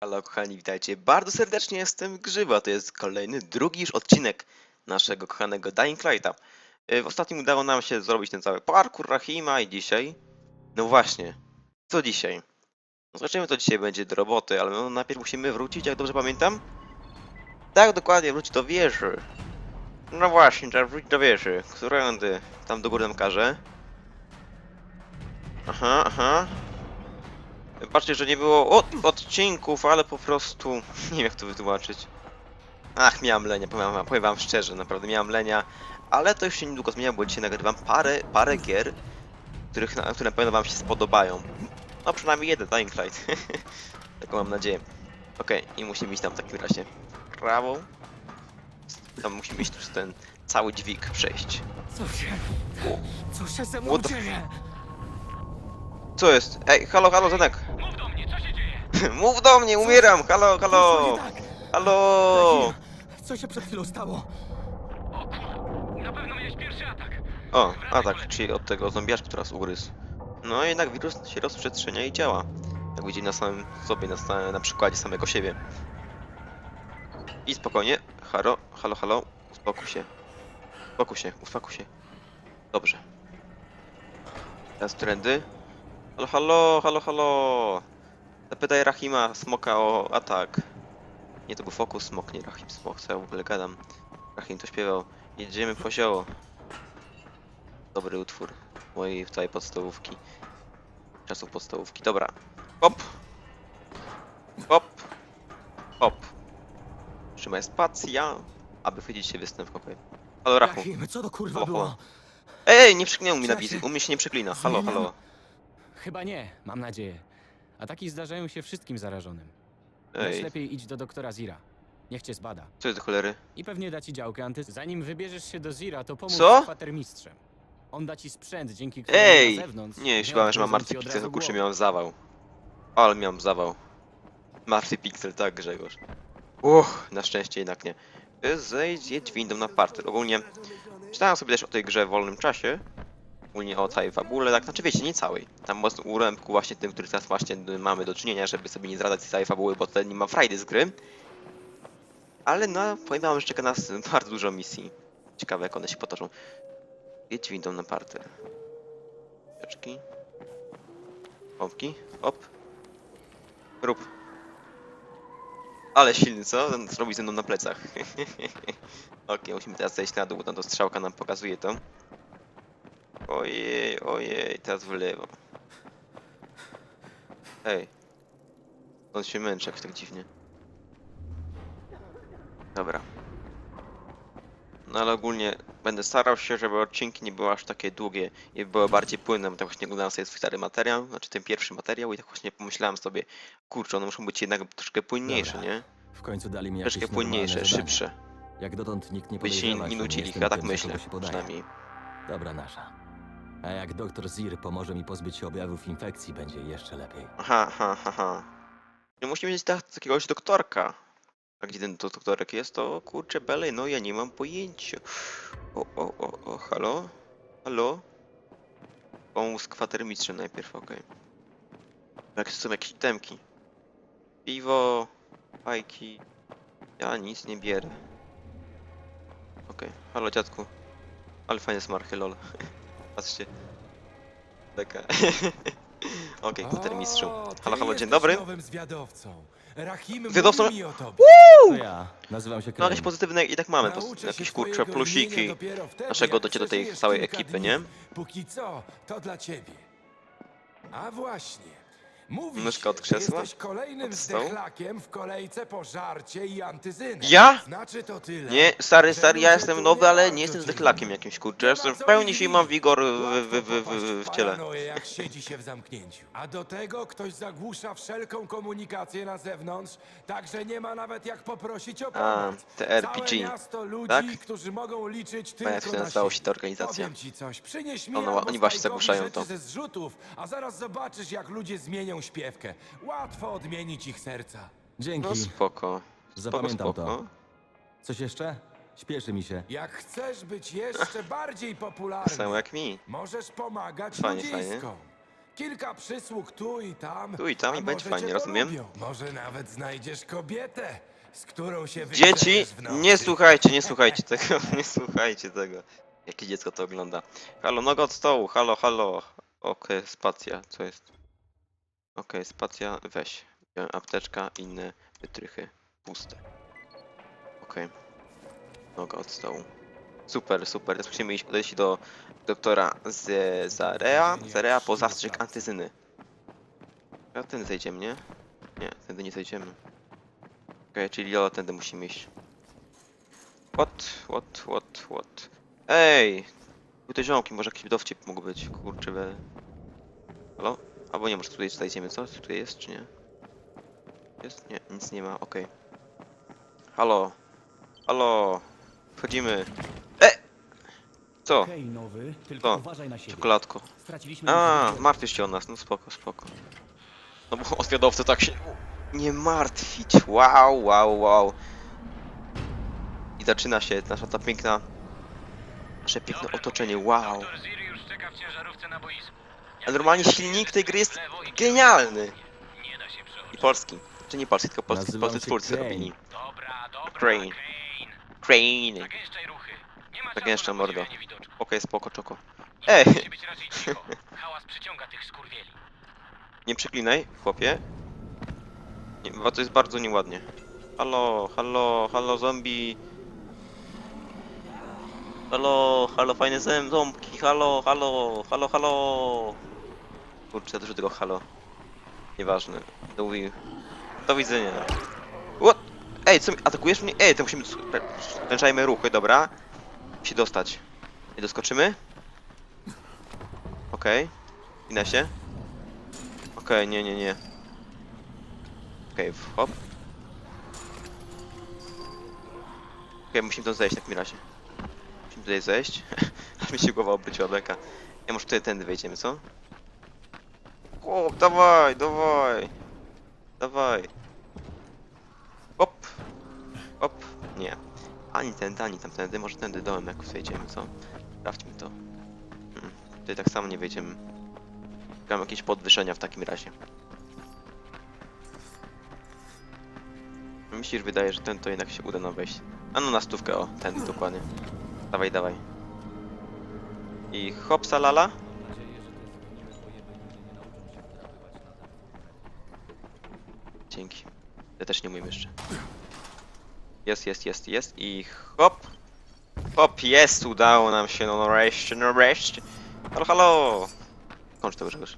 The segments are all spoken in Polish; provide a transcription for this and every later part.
Halo kochani, witajcie bardzo serdecznie, jestem Grzyba, to jest kolejny, drugi już odcinek naszego kochanego Dying Lighta. Y, W ostatnim udało nam się zrobić ten cały parkour Rahima i dzisiaj... No właśnie, co dzisiaj? No zobaczymy co dzisiaj będzie do roboty, ale no najpierw musimy wrócić, jak dobrze pamiętam? Tak, dokładnie, wrócić do wieży. No właśnie, trzeba wrócić do wieży, którędy tam do góry nam każe. Aha, aha. Patrzcie, że nie było od, odcinków, ale po prostu nie wiem jak to wytłumaczyć. Ach, miałem lenia, powiem wam, powiem wam szczerze, naprawdę miałem lenia, ale to już się niedługo zmienia, bo dzisiaj nagrywam parę, parę gier, których, które na pewno wam się spodobają. No przynajmniej jeden Dying Light. Taką mam nadzieję. Okej, i musimy iść tam w takim razie prawą. Tam musimy iść przez ten cały dźwig przejść. Co się... Co się ze mną dzieje? Co jest? Ej, halo, halo, Zenek! Mów do mnie, co się dzieje? Mów do mnie, umieram! Halo, halo! tak? Halo! Co się przed chwilą stało? O kur... Na pewno miałeś pierwszy atak. O, atak, czyli od tego zombiaczka, która nas ugryzł. No jednak wirus się rozprzestrzenia i działa. Jak widzimy na samym sobie, na, sta- na przykładzie samego siebie. I spokojnie. Halo, halo, halo. Uspokój się. Uspokój się, uspokój się. Dobrze. Teraz trendy. Halo, halo, halo, halo. Zapytaj Rahima Smoka o atak. Nie, to był Fokus Smok, nie Rahim Smok, co ja w ogóle gadam. Rahim to śpiewał. Jedziemy po zioło. Dobry utwór mojej całej podstawówki. Czasów podstawówki. Dobra. Hop. Hop. Hop. Trzymaj spacja, aby chwycić się występ okej. Halo Rachu. Rahim, co to kurwa Halo, było? halo. Ej, ej, nie przyklinał mi na wizy. U mnie się nie przeklina. Halo, halo. Chyba nie, mam nadzieję. Ataki zdarzają się wszystkim zarażonym. Weź Ej, lepiej idź do doktora Zira. Niech cię zbada. co jest do cholery? I pewnie da ci działkę anty... Zanim wybierzesz się do Zira, to pomóż Co? z kwatermistrzem. On da ci sprzęt, dzięki któremu Ej! na zewnątrz... Nie, już bałem, że mam martwy razu kurczę, miałem zawał. Ale miałem zawał. Martwy piksel, tak Grzegorz. Uch, na szczęście jednak nie. Zejdź, jedź windą na parter. Ogólnie czytałem sobie też o tej grze w wolnym czasie. Ogólnie o całej fabule, tak, znaczy wiecie, nie całej. Tam mocno urębku właśnie tym, który teraz właśnie mamy do czynienia, żeby sobie nie zdradzać całej fabuły, bo wtedy nie ma frajdy z gry. Ale no, powiem wam, że czeka nas bardzo dużo misji. Ciekawe jak one się potoczą. Jedź windą na parter. Pieczki. Pompki. Hop. Rób. Ale silny, co? Zrobi ze mną na plecach. Okej, musimy teraz zejść na dół, bo tam to strzałka nam pokazuje to. Ojej, ojej, teraz w lewo. Ej. On się męczy jakoś tak dziwnie. Dobra. No ale ogólnie będę starał się, żeby odcinki nie były aż takie długie i były bardziej płynne, bo tak właśnie oglądałem sobie swój stary materiał, znaczy ten pierwszy materiał i tak właśnie pomyślałem sobie, kurczę, one muszą być jednak troszkę płynniejsze, Dobra. nie? W końcu dali mi Troszkę płynniejsze, szybsze. Jak dotąd nikt nie By się nie, nie nudzili, ja tak myślę, przynajmniej. Dobra nasza. A jak doktor Zir pomoże mi pozbyć się objawów infekcji, będzie jeszcze lepiej. Aha, aha. Nie musimy mieć tak, jakiegoś doktorka. A gdzie ten to doktorek jest, to kurczę belej, no ja nie mam pojęcia. O, o, o, o, halo? Halo? Pomóż z kwatermistrzem najpierw, okej. Jak są jakieś temki. Piwo, fajki. Ja nic nie bierę. Okej, halo dziadku. Ale fajne smarchy, lol. Patrzcie. Taka. Okej, kwatermistrzu. O, ty Halo, halo, dzień jesteś dobry. nowym zwiadowcą. Rahim Zwiadowcą? mówi mi o tobie. To ja. Nazywam się No jakieś pozytywne i tak mamy, Nauczę pos- się jakieś twojego kurcze plusiki. imienia dopiero wtedy, naszego jak docie do tej przeżyjesz całej kilka ekipy, dni. nie? Póki co, to dla ciebie. A właśnie. Mówi Myszka od krzesła? Jesteś kolejnym Od stołu? zdechlakiem w kolejce po żarcie i antyzynę. Ja? Znaczy to tyle. Nie, stary, stary, ja jestem nowy, ale nie jestem lubią. jakimś, kurczę. Jestem w pełni się mam widzieć. wigor w, w, w, w, w ciele. paranoję, jak siedzi się w zamknięciu. A do tego ktoś zagłusza wszelką komunikację na zewnątrz, także nie ma nawet jak poprosić o pomoc. te Całe RPG, miasto ludzi, tak? którzy mogą liczyć Bo jak tylko się na nazywało się ta organizacja? Powiem ci coś, przynieś mi albo oni właśnie zagłuszają rzeczy to. ze zrzutów, a zaraz zobaczysz, jak ludzie zmienią śpiewkę. Łatwo odmienić ich serca. Dzięki. No spoko. Spoko, Zapamiętam spoko. to. Coś jeszcze? Śpieszy mi się. Jak chcesz być jeszcze bardziej popularny, Samo jak mi. Możesz pomagać Fajnie, ludziskom. fajnie. Kilka przysług tu i tam. Tu i tam a i będzie może fajnie, cię rozumiem. polubią. Może nawet znajdziesz kobietę, z którą się Dzieci, w nocy. nie słuchajcie, nie słuchajcie tego, nie słuchajcie tego. Jakie dziecko to ogląda. Halo, noga od stołu, halo, halo. Okej, spacja, co jest? Okej, spacja, weź. Apteczka, inne wytrychy, puste. Okej. Noga od stołu. Super, super. Teraz musimy iść odejść do doktora z Zarea, Zarea po zastrzyk antyzyny. A ten zejdziemy, nie? Nie, tędy nie zejdziemy. Okej, czyli Lola tędy musimy iść. What, what, what, what? Ej! Były te ziomki, może jakiś dowcip mógł być, kurczę we... Halo? Albo nie, może tutaj tutaj idziemy, co? Tutaj jest, czy nie? Jest? Nie, nic nie ma, okej. Halo? Halo? Wchodzimy. E! Co? Okej, nowy, tylko Co? uważaj na siebie. Czekoladko. Straciliśmy A, martwisz się o nas, no spoko, spoko. No bo odwiadowcy tak się... Nie martwić, wow, wow, wow. I zaczyna się nasza ta piękna... Nasze piękne otoczenie, wow. Doktor Zir już czeka w ciężarówce na boisku. A normalnie silnik tej gry jest genialny. Nie da się przechodzić. I polski. Czy nie polski, tylko polski, Nazywam polscy się twórcy Crane. robili. Dobra, dobra, Crane. Crane. Crane. Zagęszczaj ruchy. Nie ma Zagęszczam, czasu na mordo. podziwianie widoczku. Okej, spoko, czoko. Ej! Musi być raczej cicho. Hałas przyciąga tych skurwieli. Nie przeklinaj, chłopie. Nie, bo to jest bardzo nieładnie. Halo, halo, halo zombie. Halo, halo fajne zem, ząbki, halo, halo, halo, halo. Kurczę, dużo tego halo. Nieważne. Do, wi- do widzenia. What? Ej, co mi, atakujesz mnie? Ej, to musimy... Sprężajmy ruchy, dobra. Musi dostać. Nie doskoczymy? Okej. Okay. się. Okej, nie, nie, nie. Okej, okay, hop. Okej, musimy to zejść w takim razie. Musimy tutaj zejść. Aż mi się głowa obróciła beka. Ja może tutaj tędy wejdziemy, co? Chłop, dawaj, dawaj. Dawaj. Hop. Hop. Nie. Ani tędy, ani tamtędy. Może tędy dołem jak wejdziemy, co? Sprawdźmy to. Hmm. Tutaj tak samo nie wejdziemy. Mam jakieś podwyższenia w takim razie. Mi już wydaje, że ten to jednak się uda nam wejść. A no na stówkę, o, ten dokładnie. Dawaj, dawaj. I hopsa lala. Dzięki. Ja też nie umiem jeszcze. Jest, jest, jest, jest i hop. Hop, jest, udało nam się, no nareszcie, nareszcie. Halo, halo. Kończ to Grzegorz.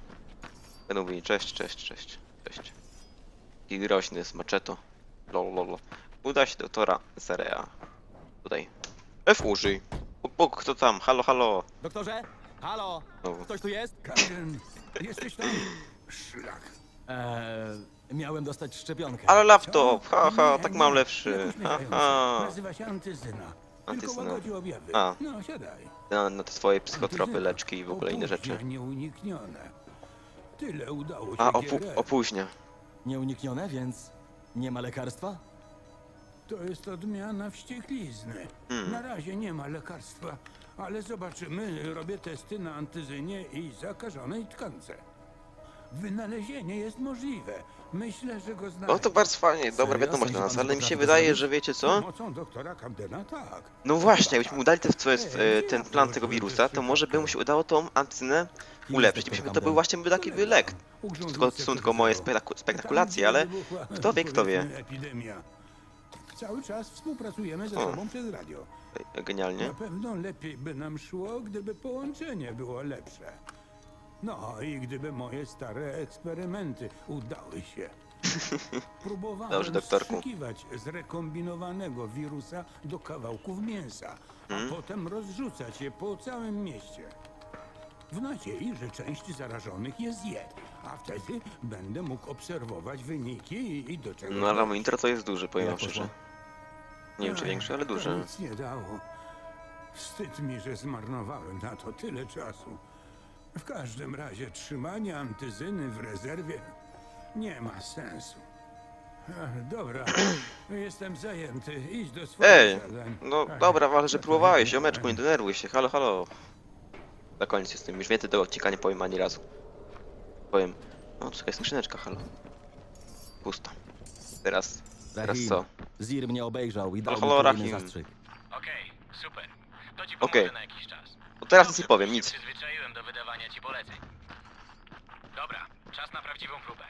Będą mówili cześć, cześć, cześć, cześć. I groźny z maczeto. Lol, lol. lol. Uda się doktora Zerea. Tutaj. F użyj. Puk, puk, kto tam? Halo, halo. Doktorze? Halo? Znowu. Ktoś tu jest? Kajen, jesteś tam? Szlak. Eee, miałem dostać szczepionkę. Ale laptop, haha, Nie, tak mam lepszy. Nazywa się antyzyna. Antyzyna. Tylko łagodzi objawy. A. No, siadaj. Na, na te swoje psychotropy, leczki i w ogóle inne rzeczy. Opóźnia nieuniknione. Tyle udało się A, opu opóźnia. Nieuniknione, więc nie ma lekarstwa? To jest odmiana wścieklizny. Hmm. Na razie nie ma lekarstwa, ale zobaczymy. Robię testy na antyzynie i zakażonej tkance. Wynalezienie jest możliwe. Myślę, że go znajdę. No to bardzo fajnie, dobra Serio? wiadomość dla Sądzi nas, pan, że ale mi się wydaje, że wiecie co? pomocą doktora Camdena tak. No właśnie, jakbyśmy mu dali te, co jest, e, ten plan tego wirusa, to może by mu się udało tą antyzynę Kim ulepszyć. Myślę, doktor to był właśnie by taki by lek. Tylko to są tylko moje spektaku- spektakulacje, ale kto wie, kto wie. Epidemia. Cały czas współpracujemy ze O. sobą przez radio. genialnie. Na pewno lepiej by nam szło, gdyby połączenie było lepsze. No i gdyby moje stare eksperymenty udały się. Próbowałem Dobrze, doktorku. wstrzykiwać zrekombinowanego wirusa do kawałków mięsa, a Hmm? potem rozrzucać je po całym mieście. W nadziei, że część zarażonych je zje, a wtedy będę mógł obserwować wyniki i, i do czego... No ale monitor to jest duży, powiem wam poszło? szczerze. Nie wiem czy większy, ale To duży. nic nie dało. Wstyd mi, że zmarnowałem na to tyle czasu. W każdym razie trzymanie antyzyny w rezerwie nie ma sensu. Dobra, jestem zajęty. Idź do swoich Ej, zadań. no dobra, ważne, że próbowałeś, ziomeczku, nie denerwuj się, halo, halo. Na koniec jestem, już więcej tego odcinka nie powiem ani razu. Powiem. O, czekaj, skrzyneczka, halo. Pusta. Teraz, teraz Rahim, co? Zir mnie obejrzał i dał mi halo, kolejny Rahim. zastrzyk. Okej, super. To ci Okej. pomoże na jakiś czas. No teraz nic nie powiem, nic. Przyzwyczaiłem do wydawania ci poleceń. Dobra, czas na prawdziwą próbę.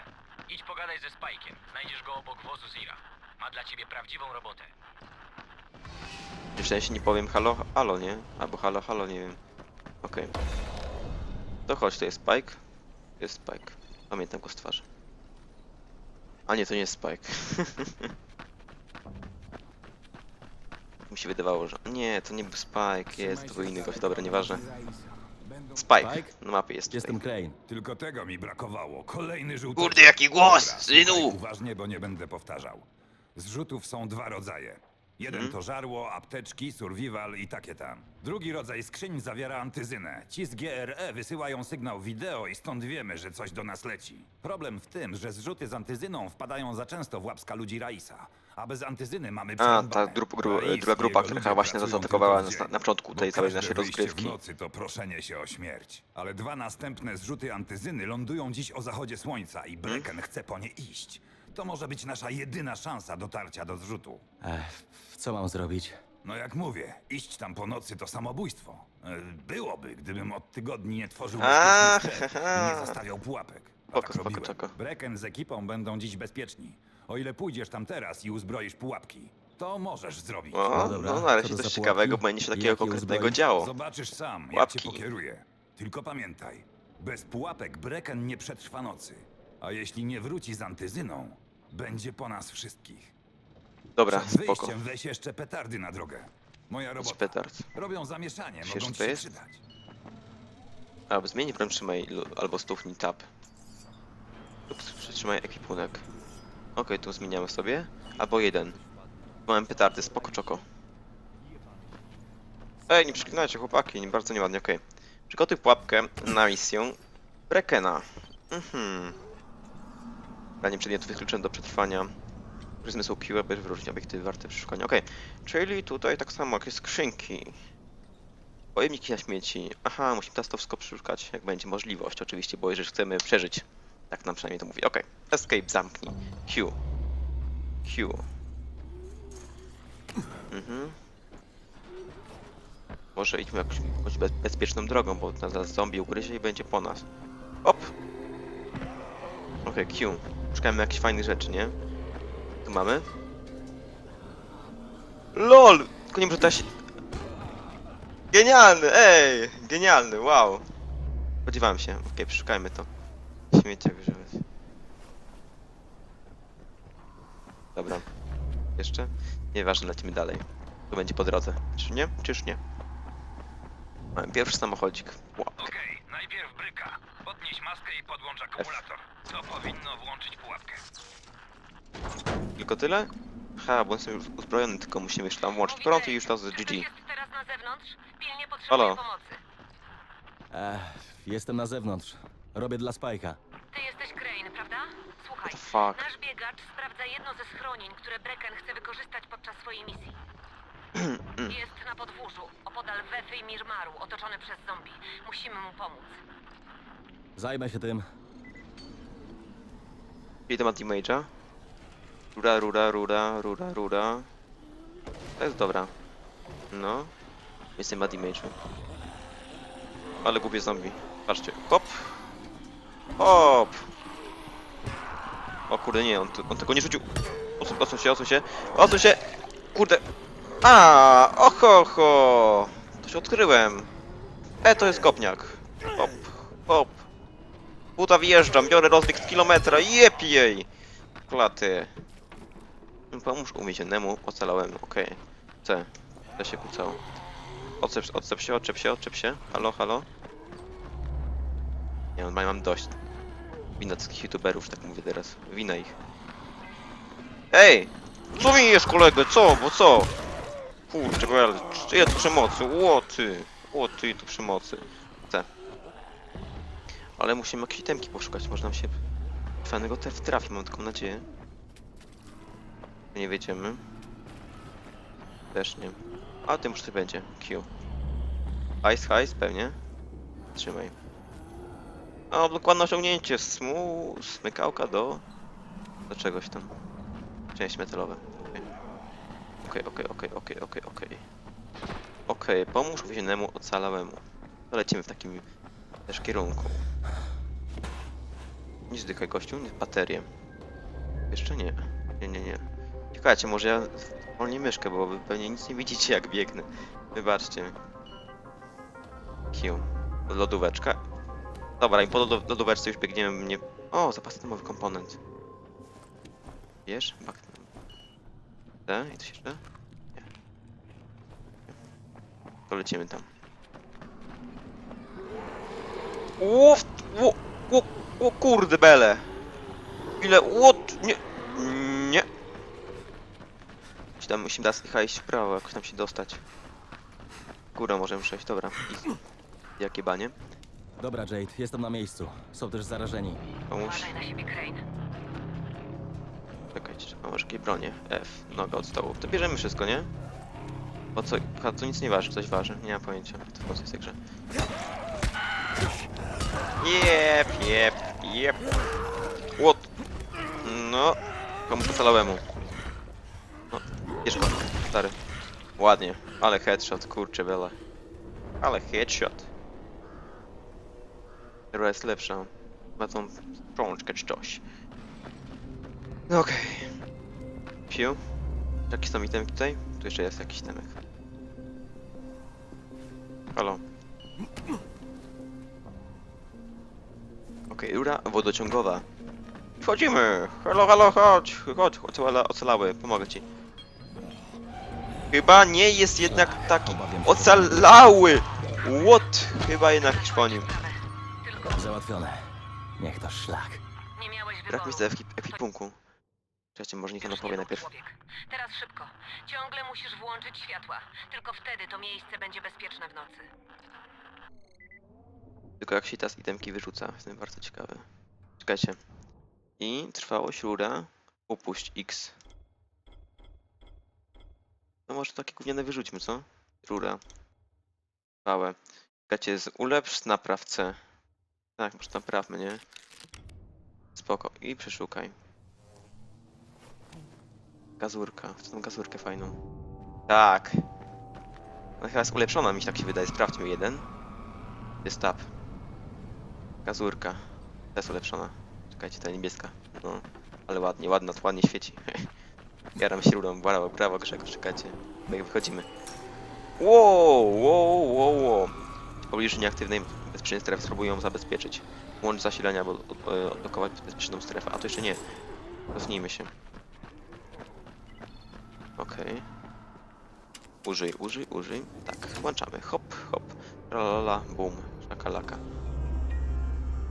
Idź pogadaj ze Spajkiem. Znajdziesz go obok wozu Zira. Ma dla ciebie prawdziwą robotę. W sensie nie powiem halo, halo, nie? Albo halo, halo, nie wiem. Okej. To chodź, to jest Spike. Jest Spike. Pamiętam go z twarzy. A nie, to nie jest Spike. Mi się wydawało, że... Nie, to nie był Spike, jest, inny gość, dobra, nieważne. Spike, na mapie jest Jestem tutaj. Crane. Tylko tego mi brakowało. Kolejny żółty. Kurde, jaki głos, Dobra, synu! słuchaj Uważnie, bo nie będę powtarzał. Zrzutów są dwa rodzaje. Jeden Mhm. to żarło, apteczki, survival i takie tam. Drugi rodzaj skrzyń zawiera antyzynę. Ci z GRE wysyłają sygnał wideo i stąd wiemy, że coś do nas leci. Problem w tym, że zrzuty z antyzyną wpadają za często w łapska ludzi Raisa. A bez antyzyny mamy A, ta przerąbane. grup, gru, druga i grupa, jego która ludzie właśnie pracują zaatakowała tylko nas w na, dzień. na początku Bo tej całej każde naszej wyjście rozgrywki. w nocy to proszenie się o śmierć. Ale dwa następne zrzuty antyzyny lądują dziś o zachodzie słońca i Hmm? Brecken chce po nie iść. To może być nasza jedyna szansa dotarcia do zrzutu. Ech, co mam zrobić? No jak mówię, iść tam po nocy to samobójstwo. E, Byłoby, gdybym od tygodni nie tworzył A, bezpiecznych stref i nie zastawiał pułapek. A Spoko, tak spoko, robiłem. Brecken z ekipą będą dziś bezpieczni. O ile pójdziesz tam teraz i uzbroisz pułapki, to możesz zrobić. O, No dobra, no co nareszcie to coś za ciekawego pułapki? będzie się takiego jak je konkretnego uzbroić? działo. Zobaczysz sam, jak Pułapki. cię pokieruję. Tylko pamiętaj, bez pułapek Brecken nie przetrwa nocy. A jeśli nie wróci z antyzyną, będzie po nas wszystkich. Dobra, Przed spoko. wyjściem weź jeszcze petardy na drogę. Moja Z robota. petard. Robią zamieszanie, Wiesz, mogą co ci to się jest? przydać. Albo zmieni broń, trzymaj albo stuchnij tab. Lub przytrzymaj ekwipunek. Okej, tu zmieniamy sobie. Albo jeden. Tu Mamy petardy, spoko czoko. Ej, nie przeklinajcie chłopaki, nie bardzo nieładnie, okej. Przygotuj pułapkę na misję Brekena. Mhm. Branie przedmiotów wykluczone do przetrwania. Użyj zmysłu Q, by wyróżnić obiekty warte przeszukania. Okej, czyli tutaj tak samo jakieś skrzynki. Pojemniki na śmieci. Aha, musimy teraz to wszystko przeszukać, jak będzie możliwość, oczywiście, bo jeżeli chcemy przeżyć. Tak nam przynajmniej to mówi. Okej. Escape, zamknij. Q. Q. Mhm. Może idźmy jakąś, jakąś bez, bezpieczną drogą, bo zaraz zombie ugryzie i będzie po nas. Op! Okej, Q. Szukamy jakichś fajnych rzeczy, nie? Tu mamy. LOL! Tylko nie może da się... Genialny, ej! Genialny, wow! Spodziewałem się. Okej, przeszukajmy to. Śmiecie wyżywać. Dobra. Jeszcze? Nieważne, lecimy dalej. To będzie po drodze. Czy nie? Czyż nie? Mamy pierwszy samochodzik. Wow. Okej, najpierw bryka. Podnieś maskę i podłącz akumulator. To powinno włączyć pułapkę. Tylko tyle? Ha, bo jestem już uzbrojony, tylko musimy jeszcze tam włączyć prąd i już to z Czy GG. jest teraz na zewnątrz? Pilnie potrzebuję Halo. pomocy. Ech, jestem na zewnątrz. Robię dla Spajka. Ty jesteś Crane, prawda? Słuchaj, What the fuck? nasz biegacz sprawdza jedno ze schronień, które Brecken chce wykorzystać podczas swojej misji. Jest na podwórzu, opodal Wefy i Mirmaru, otoczony przez zombie. Musimy mu pomóc. Zajmę się tym. Ile ma damage'a? Rura, rura, rura, rura, rura. To jest dobra. No. Jestem ma damage'u. Ale gubię zombie. Patrzcie. Hop! Hop! O kurde, nie, on, on tego nie rzucił. Odsuń, odsuń się, odsuń się. Odsuń się! Kurde. A, oho, ho! To się odkryłem. E, to jest kopniak. Hop, hop. Buta wjeżdżam, biorę rozbieg z kilometra, jep jej! Klaty. Pomóż umięcionnemu, ocalałem, okej. C. C się kłócało. Odcep, odcep się, odczep się, odczep się. Halo, halo. Nie, mam dość. Wina tych youtuberów, tak mówię teraz. Wina ich. Ej! Co mi jest kolego? Co? Bo co? Kurczę, ale czyja tu przemocy? Ło ty! Ło ty tu przemocy. C. Ale musimy jakieś itemki poszukać, może nam się fajnego traf trafi, mam taką nadzieję. Nie wiedziemy. Też nie. A tym już coś będzie. Q. Ice, ice, pewnie. Trzymaj. O, dokładne osiągnięcie. Smu... Smykałka do... Do czegoś tam. Część metalowa. Okej, okej, okej, okej, okej, okej. Okej, pomóż uwięzionemu ocalałemu. To lecimy w takim też kierunku. Nie zdykaj gościu, nie baterię. Jeszcze nie. Nie, nie, nie. Czekajcie, może ja zwolnię myszkę, bo wy pewnie nic nie widzicie jak biegnę. Wybaczcie mi. Q. Lodóweczka. Dobra, i po lodóweczce już biegniemy mnie... O, zapasowy komponent. Wiesz? Bak... Te? I coś jeszcze? Nie. To lecimy tam. Ło, ło, ło, ło kurde bele! Ile, łot, nie, nie. Tam musimy teraz jechać w prawo, jakoś tam się dostać. Górę możemy przejść, dobra. Jakie banie? Dobra, Jade, jestem na miejscu. Są też zarażeni. Pomóż. Uważaj na siebie, Crane. Czekajcie, a może jakieś bronie? F, noga od stołu. To bierzemy wszystko, nie? Bo co, a to nic nie waży, coś waży. Nie mam pojęcia, to w końcu jest grze. Jep, jep, jep. What? No, komu pocalowemu. No, bierz go, stary. Ładnie, ale headshot, kurczę bele. Ale headshot. Która jest lepsza. Ma tą strączkę czy coś. No okej. Piu. Jakie są itemki tutaj? Tu jeszcze jest jakiś temek. Halo. Okej, rura wodociągowa. Wchodzimy! Halo, halo, chodź! Chodź, ocala, ocalały, pomogę ci. Chyba nie jest jednak taki ocalały! What? Chyba jednak Hiszpanii. Załatwione. Niech to szlak. nie miałeś wyboru. Brak miejsca w ekip- ekwipunku. Czekajcie, może niech on Już opowie nie był najpierw. człowiek. Teraz szybko. Ciągle musisz włączyć światła. Tylko wtedy to miejsce będzie bezpieczne w nocy. Tylko jak się teraz itemki wyrzuca, jestem bardzo ciekawy. Czekajcie. I trwałość rura, upuść X. No może takie gówniane wyrzućmy, co? Rura. Trwałe. Czekajcie, z ulepsz, napraw C. Tak, może naprawmy, nie? Spoko. I przeszukaj. Gazurka. Chcę tą gazurkę fajną. Tak. No chyba jest ulepszona, mi się tak się wydaje. Sprawdźmy jeden. Jest tab. Gazurka. Ta jest ulepszona. Czekajcie, ta niebieska. No, ale ładnie, ładna, ładnie świeci. Jaram się rurą, brawo, brawo Grzegorz, czekajcie. Jak wychodzimy. Wow, wow, wow, wow. W pobliżu nieaktywnej bezpiecznej strefy spróbują zabezpieczyć. Łącz zasilania, bo e, odblokować bezpieczną strefę. A to jeszcze nie. Cofnijmy się. Okej. Użyj, użyj, użyj. Tak, włączamy. Hop, hop. Lalala, boom. Szakalaka.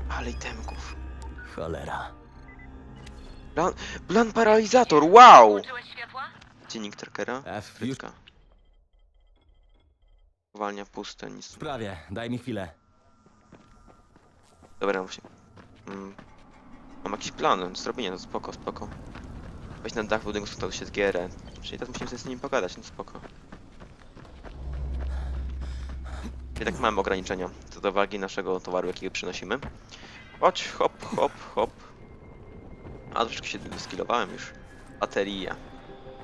Ale itemków. Cholera. Plan, plan paralizator, wow! Dziennik trackera. Frytka. Uwalnia puste, nic. prawie. Daj mi chwilę. Dobra, muszę... Mm. Mam jakiś plan, zrobienie, no spoko, spoko. Weź na dach budynku, spotkał się z GR. Czyli teraz musimy sobie z nim pogadać, no spoko. Jednak mamy ograniczenia co do wagi naszego towaru, jakiego przynosimy. Chodź, hop, hop, hop. A troszeczkę się wyskillowałem już. Bateria.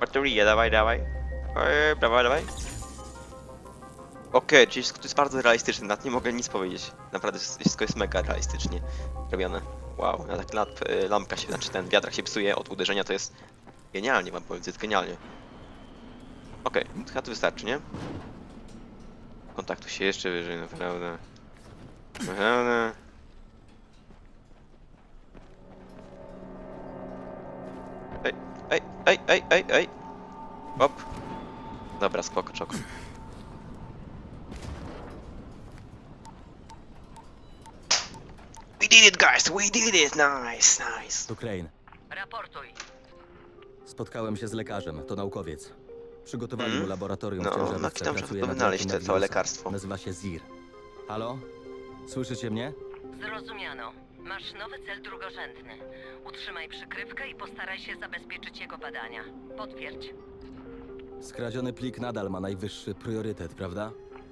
Bateria, dawaj, dawaj. Eee, dawaj, dawaj. Okej, czyli to jest bardzo realistyczne, nawet nie mogę nic powiedzieć. Naprawdę wszystko jest mega realistycznie robione. Wow, na tak lamp, y, lampka się, znaczy ten wiatrak się psuje od uderzenia, to jest genialnie, wam jest genialnie. Okej, chyba to wystarczy, nie? Kontaktu się jeszcze wyżej, naprawdę. Naprawdę. Ej, ej, ej, ej, ej, ej. Hop. Dobra, spoko, czoko. Did it, guys! We did it! Nice, nice. Tu Crane. Raportuj. Spotkałem się z lekarzem. To naukowiec. Przygotowali Mhm. mu laboratorium No, w no, ciężarówce. tam, że Pracuje to nad lekiem te na całe wirusa. lekarstwo. Nazywa się Zir. Halo? Słyszycie mnie? Zrozumiano. Masz nowy cel drugorzędny. Utrzymaj przykrywkę i postaraj się zabezpieczyć jego badania. Potwierdź. Skradziony plik nadal ma najwyższy priorytet, prawda?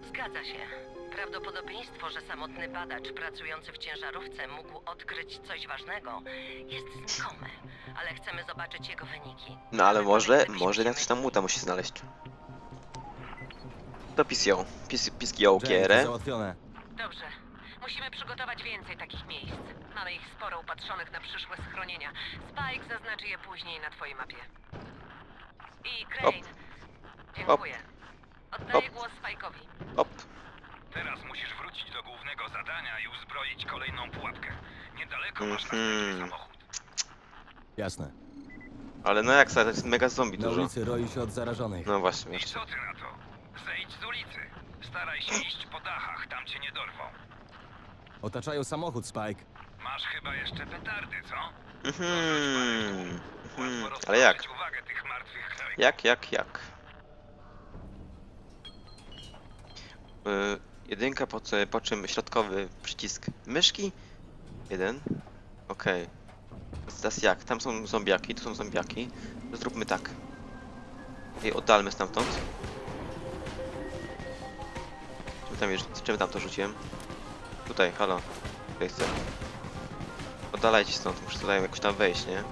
Zgadza się. Prawdopodobieństwo, że samotny badacz pracujący w ciężarówce mógł odkryć coś ważnego, jest znikome, ale chcemy zobaczyć jego wyniki. No ale może, może jak się coś tam muta musi znaleźć. To PCO. Pis, PCO kierę. załatwione. Dobrze. Musimy przygotować więcej takich miejsc. Mamy ich sporo upatrzonych na przyszłe schronienia. Spike zaznaczy je później na twojej mapie. I Crane. Dziękuję. Oddaję Hop. głos Spike'owi. Op. Teraz musisz wrócić do głównego zadania i uzbroić kolejną pułapkę. Niedaleko masz następny Mhm. samochód. Jasne. Ale no jak to jest mega zombie Na dużo. ulicy roi się od zarażonych. No właśnie, I właśnie. co ty na to? Zejdź z ulicy. Staraj się iść po dachach, tam cię nie dorwą. Otaczają samochód, Spike. Masz chyba jeszcze petardy, co? Mhm. Łatwo Mhm. Ale rozproszyć jak? uwagę tych martwych. Jak, jak, jak? Yy, jedynka, po, co- po czym środkowy przycisk myszki. Jeden. Okej. Teraz jak? Tam są zombiaki, tu są zombiaki. Zróbmy tak. I oddalmy stamtąd. Czym tam, czym tam to rzuciłem? Tutaj, halo. Tutaj chcę. Oddalajcie stąd, muszę tutaj jakoś tam wejść, nie?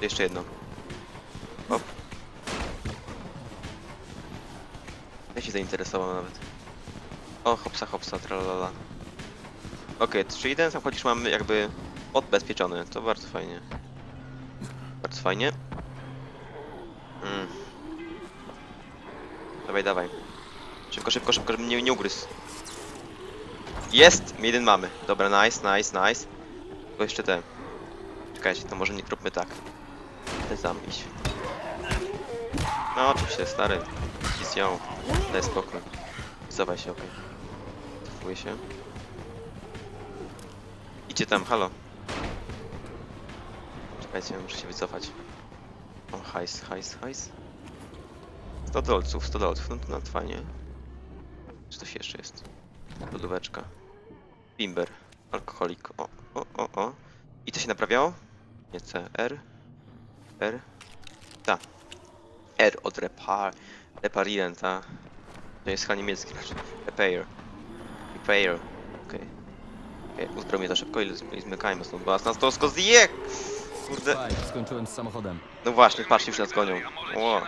Jeszcze jedno. Się zainteresował nawet. O, hopsa, hopsa, tralala. Okej, czyli ten samochód już mamy jakby odbezpieczony, to bardzo fajnie. Bardzo fajnie. Mm. Dawaj, dawaj. Szybko, szybko, szybko, żeby mnie nie ugryzł. Jest! Jeden mamy. Dobra, nice, nice, nice. Tylko jeszcze ten. Czekajcie, to może nie róbmy tak. Tam iść. No oczywiście, stary. Ją. Daj spokój. Zobacz się, okej. Okay. się. Idźcie tam, halo. Czekajcie, muszę się wycofać. O, hajs, hajs, hajs. 100 dolców, 100 dolców, no to to fajnie. Czy coś jeszcze jest? Lodóweczka. Bimber. Alkoholik. O, o, o, o. I to się naprawiało? Nie C, R. R. Ta. R od repar. Reparieren, ta. To jest chyba niemiecki. znaczy Repair. Repair. Okej. Okay. Uzbroj mnie to szybko i i zmykajmy stąd, bo nas nas to sko zje! Kurde. Skończyłem z samochodem. No właśnie, patrzcie, już nas gonią. Ło.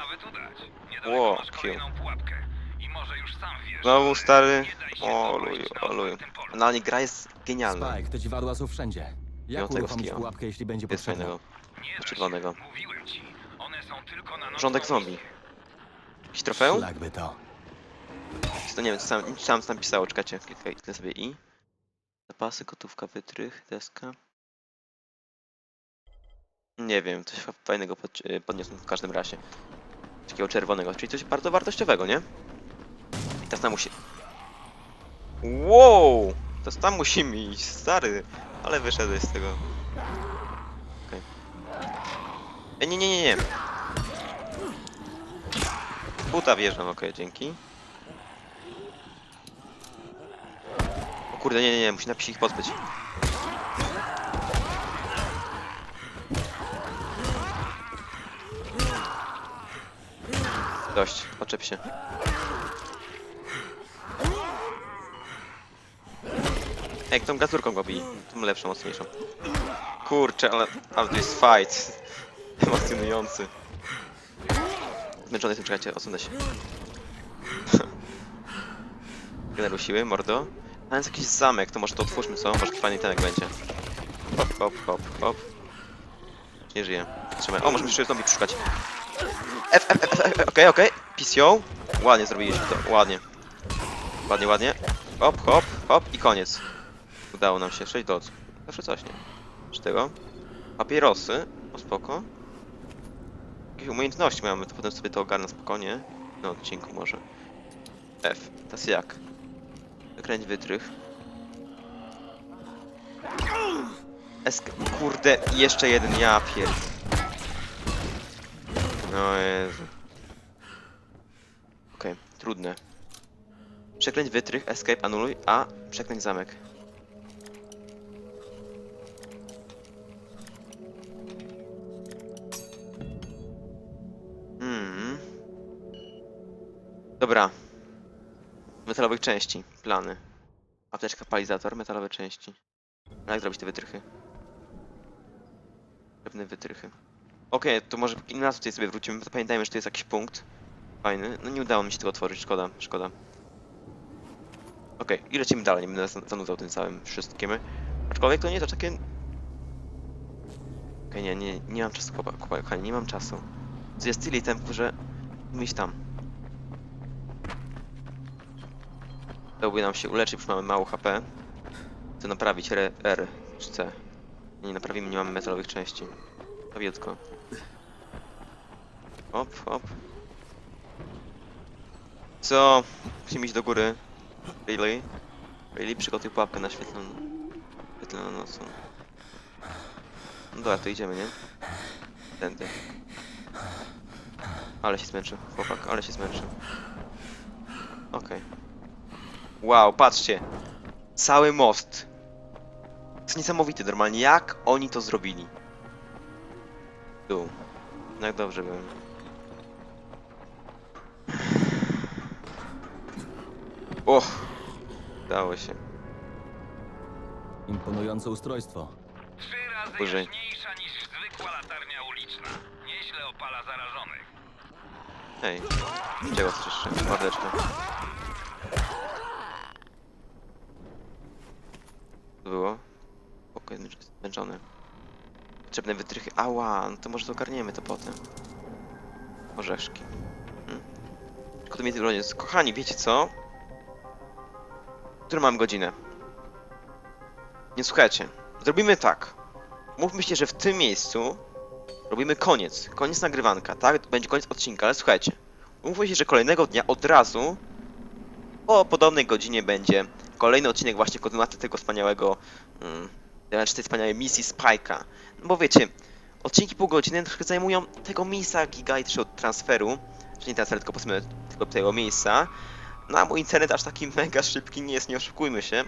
Ło, kill. kolejną pułapkę. I może już sam wiesz, Znowu stary. nie daj się O, pobrać luju, na o, luju. otwartym polu. Na nie gra jest genialna. Spike, te dziwadła są wszędzie. Jak Miotego uruchomić pułapkę, jeśli będzie Jest potrzebna? fajnego. Czerwonego. Rządek zombie. Jakiś trofeum? To. To nie wiem, co tam, co tam, pisało, czekajcie, kliknę sobie i. Zapasy, gotówka, wytrych, deska. Nie wiem, coś fa- fajnego pod, y, podniosłem w każdym razie. Takiego czerwonego, czyli coś bardzo wartościowego, nie? I teraz tam musi... Wow! Teraz tam musimy iść, stary! Ale wyszedłeś z tego. Okej. E, nie, nie, nie, nie. Buta wjeżdżam, okej, dzięki. O kurde, nie, nie, nie, musi napić ich pozbyć. Dość, oczep się. Ej, tą gazurką go bij. Tą lepszą, mocniejszą. Kurczę, ale, ale to jest fight. Emocjonujący. Zmęczony jestem, czekajcie, odsunę się. Generuj siły, mordo. A jest jakiś zamek, to może to otwórzmy, co? Może fajny tenek będzie. Hop, hop, hop, hop. Nie żyje. Trzymaj. O, możemy jeszcze zombie przeszukać. F, F, F, F, okej, okej. PCO. Ładnie zrobiliśmy to, ładnie. Ładnie, ładnie. Hop, hop, hop i koniec. Udało nam się, 6 dolców. Zawsze coś, nie? Z tego. Papierosy. O, spoko. Jakieś umiejętności mamy, to potem sobie to ogarnę spokojnie. Na odcinku może. F. Teraz jak? Kręć wytrych. Esk... Kurde, jeszcze jeden, ja pierd... No Jezu. Okej, trudne. Przeklęć wytrych, escape, anuluj, a przeklęć zamek. Metalowych części. Plany. Apteczka, palizator, metalowe części. A jak zrobić te wytrychy? Pewne wytrychy. Okej, to może innym razem tutaj sobie wrócimy. Pamiętajmy, że tu jest jakiś punkt. Fajny. No nie udało mi się tego otworzyć, szkoda, szkoda. Okej, i lecimy dalej, nie będę zan- zanudzał tym całym wszystkim. Aczkolwiek to nie to takie... Okej, nie, nie, nie mam czasu, chłopak, kochani, nie mam czasu. To jest tyle tempów, że... Iść tam. Dałoby nam się uleczyć, już mamy mało HP. Chcę naprawić R, R czy C. Nie naprawimy, nie mamy metalowych części. Prawiutko. Hop, hop. Co? Musimy iść do góry. Really? Really? Przygotuj pułapkę na świetloną... Świetloną nocą. No dobra, to idziemy, nie? Tędy. Ale się zmęczy, chłopak, ale się zmęczy. Wow, patrzcie. Cały most. To jest niesamowite normalnie, jak oni to zrobili. Tu. Jak dobrze byłem. Och. Dało się. Imponujące ustrojstwo. Trzy razy Boże. jaśniejsza niż zwykła latarnia uliczna. Nieźle opala zarażonych. Hej. Gdzie was jeszcze? Co było? Spokojnie, zmęczony. Potrzebne wytrychy. Ała, no to może to ogarniemy to potem. Orzeszki. Hmm. Tylko to mnie. Kochani, wiecie co? Którą mam godzinę? Nie słuchajcie. Zrobimy tak. Mówmy się, że w tym miejscu robimy koniec. Koniec nagrywanka, tak? To będzie koniec odcinka, ale słuchajcie. Umówmy się, że kolejnego dnia od razu o podobnej godzinie będzie kolejny odcinek właśnie kontynuacji tego wspaniałego mm, znaczy tej wspaniałej misji Spike'a. No bo wiecie, odcinki pół godziny troszkę zajmują tego miejsca giga i też od transferu, czy nie transferu, tylko powiedzmy tylko tego miejsca. No a mój internet aż taki mega szybki nie jest, nie oszukujmy się.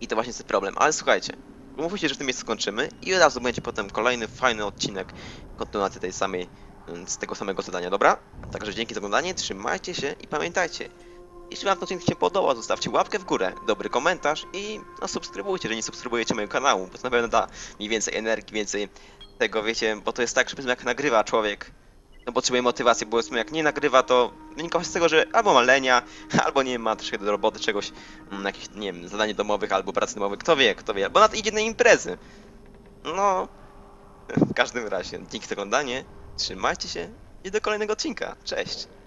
I to właśnie jest problem. Ale słuchajcie, umówmy się, że w tym miejscu skończymy i od razu będzie potem kolejny fajny odcinek kontynuacji tej samej, mm, z tego samego zadania, dobra? Także dzięki za oglądanie, trzymajcie się i pamiętajcie, jeśli wam ten odcinek się podobał, zostawcie łapkę w górę, dobry komentarz i no, subskrybujcie, jeżeli nie subskrybujecie mojego kanału, bo to na pewno da mi więcej energii, więcej tego, wiecie, bo to jest tak, że powiedzmy jak nagrywa człowiek, no potrzebuje motywacji, bo powiedzmy jak nie nagrywa, to wynika z tego, że albo ma lenia, albo nie ma troszkę do roboty czegoś, mm, jakichś, nie wiem, zadań domowych albo pracy domowych, kto wie, kto wie, bo na idzie na imprezy. No, w każdym razie, dzięki za oglądanie, trzymajcie się i do kolejnego odcinka, cześć!